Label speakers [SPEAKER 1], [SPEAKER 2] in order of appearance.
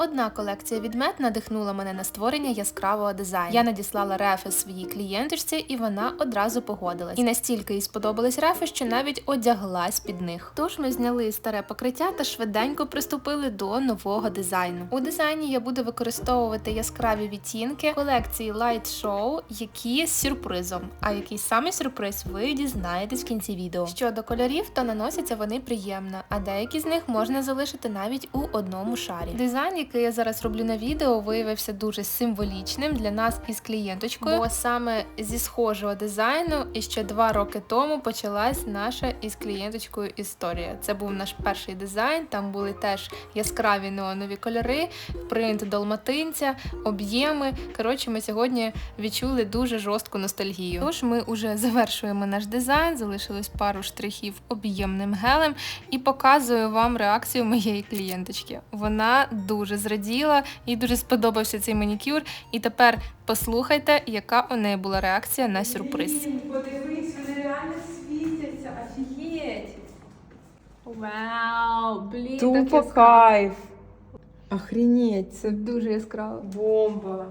[SPEAKER 1] одна колекція від Мед надихнула мене на створення яскравого дизайну. Я надіслала рефи своїй клієнточці, і вона одразу погодилась. І настільки їй сподобались рефи, що навіть одяглась під них. Тож ми зняли старе покриття та швиденько приступили до нового дизайну. У дизайні я буду використовувати яскраві відтінки колекції Light Show, які з сюрпризом. А який саме сюрприз ви дізнаєтесь в кінці відео. Щодо кольорів, то наносяться вони приємно, а деякі з них можна залишити навіть у одному шарі. Дизайн, який я зараз роблю на відео, виявився дуже символічним для нас із клієнточкою, бо саме зі схожого дизайну і ще два роки тому почалась наша із клієнточкою історія. Це був наш перший дизайн. Там були теж яскраві неонові кольори, принт долматинця, об'єми. Коротше, ми сьогодні відчули дуже жорстку ностальгію. Тож ми вже завершуємо наш дизайн, залишилось пару штрихів об'ємним гелем і показую вам реакцію моєї клієнточки. Вона дуже зраділа, їй дуже сподобався цей манікюр. І тепер послухайте, яка у неї була реакція на сюрприз.
[SPEAKER 2] Подивись, вони реально світяться, офігеть.
[SPEAKER 3] Вау, блін,
[SPEAKER 2] Тупо кайф. Охренеть, це
[SPEAKER 3] Це дуже яскраво.
[SPEAKER 2] бомба.